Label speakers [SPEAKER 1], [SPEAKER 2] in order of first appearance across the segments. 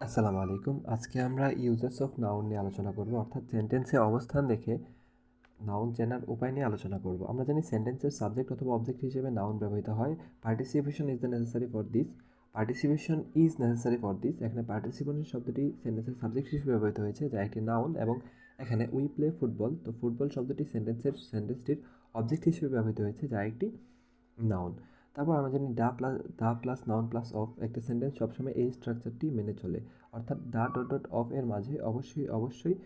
[SPEAKER 1] আসসালামু আলাইকুম। আজকে আমরা ইউজেস অফ নাউন নিয়ে আলোচনা করব, অর্থাৎ সেন্টেন্সে অবস্থান দেখে নাউন চেনার উপায় নিয়ে আলোচনা করব। আমরা জানি সেন্টেন্সের সাবজেক্ট অথবা অবজেক্ট হিসেবে নাউন ব্যবহৃত হয়। Participation is the necessary for this participation is necessary for this এখানে পার্টিসিপেশন শব্দটি সেন্টেন্সের সাবজেক্ট হিসেবে ব্যবহৃত হয়েছে, যা একটি নাউন এবং এখানে উই প্লে ফুটবল তো ফুটবল শব্দটি সেন্টেন্সের সেন্টেন্সটির অবজেক্ট হিসেবে ব্যবহৃত হয়েছে, যা একটি নাউন তারপর আমরা জানি the plus the plus noun plus of একটা সেন্টেন্স সবসময় এই স্ট্রাকচারটি মেনে চলে। অর্থাৎ দা ডট ডট অফ এর মাঝে অবশ্যই অবশ্যই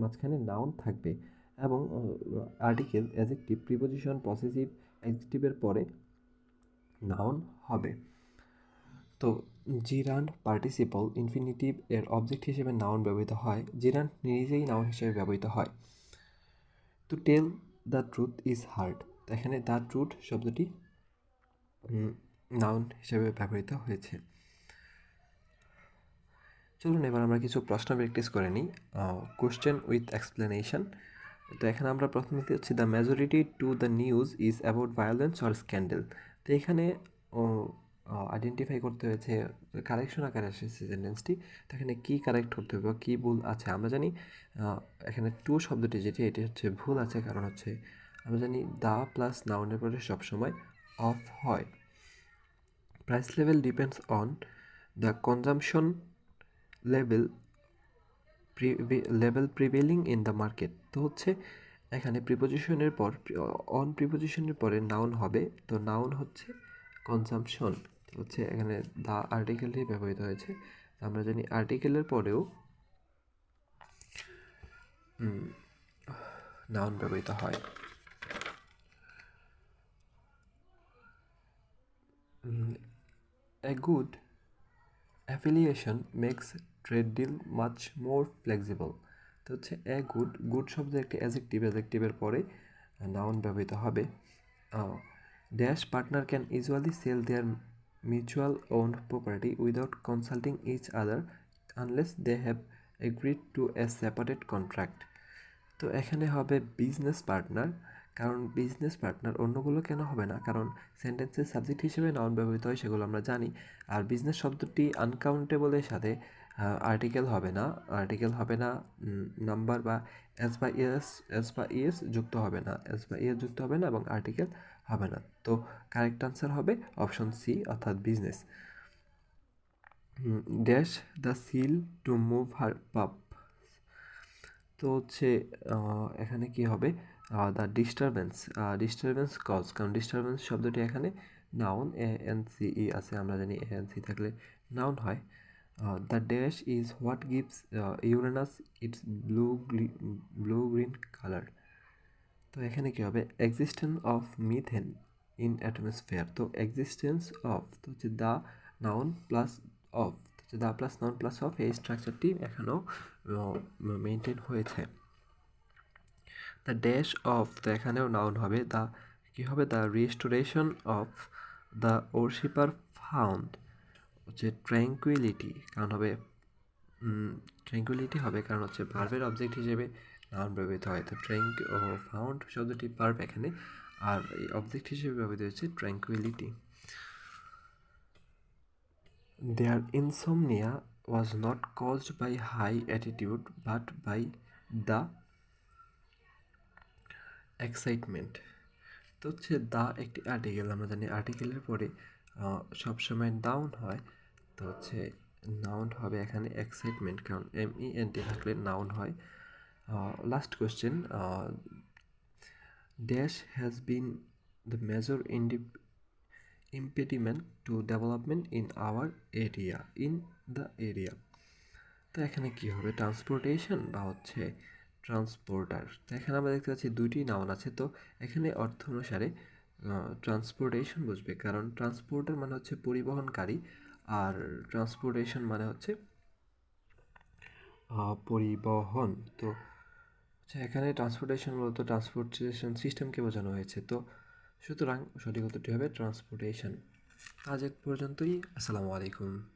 [SPEAKER 1] মাঝখানে নাউন থাকবে এবং আর্টিকেল অ্যাজেক্টিভ প্রিপোজিশন পসেসিভ অ্যাডজেক্টিভের পরে নাউন হবে। তো জিরান্ড পার্টিসিপল ইনফিনিটিভ এর অবজেক্ট হিসেবে নাউন ব্যবহৃত হয়। জিরান্ড নিজেই নাউন হিসেবে ব্যবহৃত হয়। To tell the truth is hard তো এখানে দ্য ট্রুথ শব্দটি নাউন হিসেবে ব্যবহৃত হয়েছে। চলুন এবার আমরা কিছু প্রশ্ন প্র্যাকটিস করে নিই কোশ্চেন উইথ এক্সপ্লেনেশন তো এখানে আমরা প্রথমে হচ্ছে the majority to the news is about violence or scandal তো এখানে আইডেন্টিফাই করতে হয়েছে কারেকশন আকারে এসেছে সেন্টেন্সটি তো এখানে কী কারেক্ট করতে হবে বা কী ভুল আছে আমরা জানি এখানে টু শব্দটি যেটি, এটি হচ্ছে ভুল আছে, কারণ হচ্ছে আমরা জানি দা প্লাস নাউনের পরে সবসময় অফ হয়। Price level depends on the consumption level level prevailing in the market. তো হচ্ছে, এখানে প্রিপোজিশনের পর, অন প্রিপোজিশনের পরে নাউন হবে। তো নাউন হচ্ছে কনজামশন। হচ্ছে এখানে দা আর্টিকেলটি ব্যবহৃত হয়েছে। আমরা জানি আর্টিকেলের পরেও নাউন ব্যবহৃত হয়। A good affiliation makes trade deal much more flexible তো হচ্ছে এ গুড গুড শব্দ একটি অ্যাজেক্টিভ অ্যাজেক্টিভের পরে নাউন ব্যবহৃত হবে। Dash partner can usually sell their mutual own property without consulting each other unless they have agreed to a separate contract তো এখানে হবে বিজনেস পার্টনার কারণ বিজনেস পার্টনার অন্যগুলো কেন হবে না? কারণ সেন্টেন্সের সাবজেক্ট হিসেবে নাউন ব্যবহৃত হয় সেগুলো আমরা জানি। আর বিজনেস শব্দটি আনকাউন্টেবলের সাথে আর্টিকেল হবে না। আর্টিকেল হবে না নাম্বার বা এস বা ইএস এস বা ইএস যুক্ত হবে না। এস বা ইএস যুক্ত হবে না এবং আর্টিকেল হবে না। তো কারেক্ট আনসার হবে অপশন সি অর্থাৎ business dash the seal to move her pup তো হচ্ছে এখানে কি হবে? দ্য ডিস্টারবেন্স ডিস্টারবেন্স কজ কারণ ডিস্টারবেন্স শব্দটি এখানে noun A N C E আছে, আমরা জানি এ এন সি থাকলে নাউন হয়। The dash is what gives Uranus its blue blue green colour তো এখানে কী হবে? Existence of methane in atmosphere তো এক্সিস্টেন্স অফ তো হচ্ছে দ্য নাউন প্লাস অফ হচ্ছে the plus noun plus of এই স্ট্রাকচারটি এখানেও মেনটেন হয়েছে। দ্য ড্যাশ অফ, তো এখানেও নাউন হবে। দ্য কী হবে? The restoration of the worshipper found, হচ্ছে ট্র্যাঙ্কুইলিটি, কারণ হবে ট্র্যাঙ্কুইলিটি হবে কারণ হচ্ছে ভার্বের অবজেক্ট হিসেবে নাউন ব্যবহৃত হয়। তো ট্র্যাঙ্ক ফাউন্ড শব্দটি ভার্ব এখানে, আর এই অবজেক্ট হিসেবে ব্যবহৃত হচ্ছে tranquility. Their insomnia was not caused by high attitude, but by the excitement. তো হচ্ছে দা একটি আর্টিকেল আমরা জানি আর্টিকেলের পরে সবসময় ডাউন হয়। তো হচ্ছে নাউন হবে এখানে এক্সাইটমেন্ট কারণ এম ই এন টি থাকলে নাউন হয়। Last question dash has been the major ইন্ডিপ impediment to development in our area, in the area. তো এখানে কি হবে? ট্রান্সপোর্টেশন বা হচ্ছে ট্রান্সপোর্টার তো এখানে আমরা দেখতে পাচ্ছি দুইটি নাউন আছে। তো এখানে অর্থ অনুসারে ট্রান্সপোর্টেশন বুঝবে। কারণ ট্রান্সপোর্টার মানে হচ্ছে পরিবহনকারী আর ট্রান্সপোর্টেশন মানে হচ্ছে পরিবহন। তো আচ্ছা এখানে ট্রান্সপোর্টেশন মূলত ট্রান্সপোর্টেশন সিস্টেমকে বোঝানো হয়েছে। তো সুতরাং সঠিক উত্তরটি হবে ট্রান্সপোর্টেশন। আজ এক পর্যন্তই। আসসালামু আলাইকুম।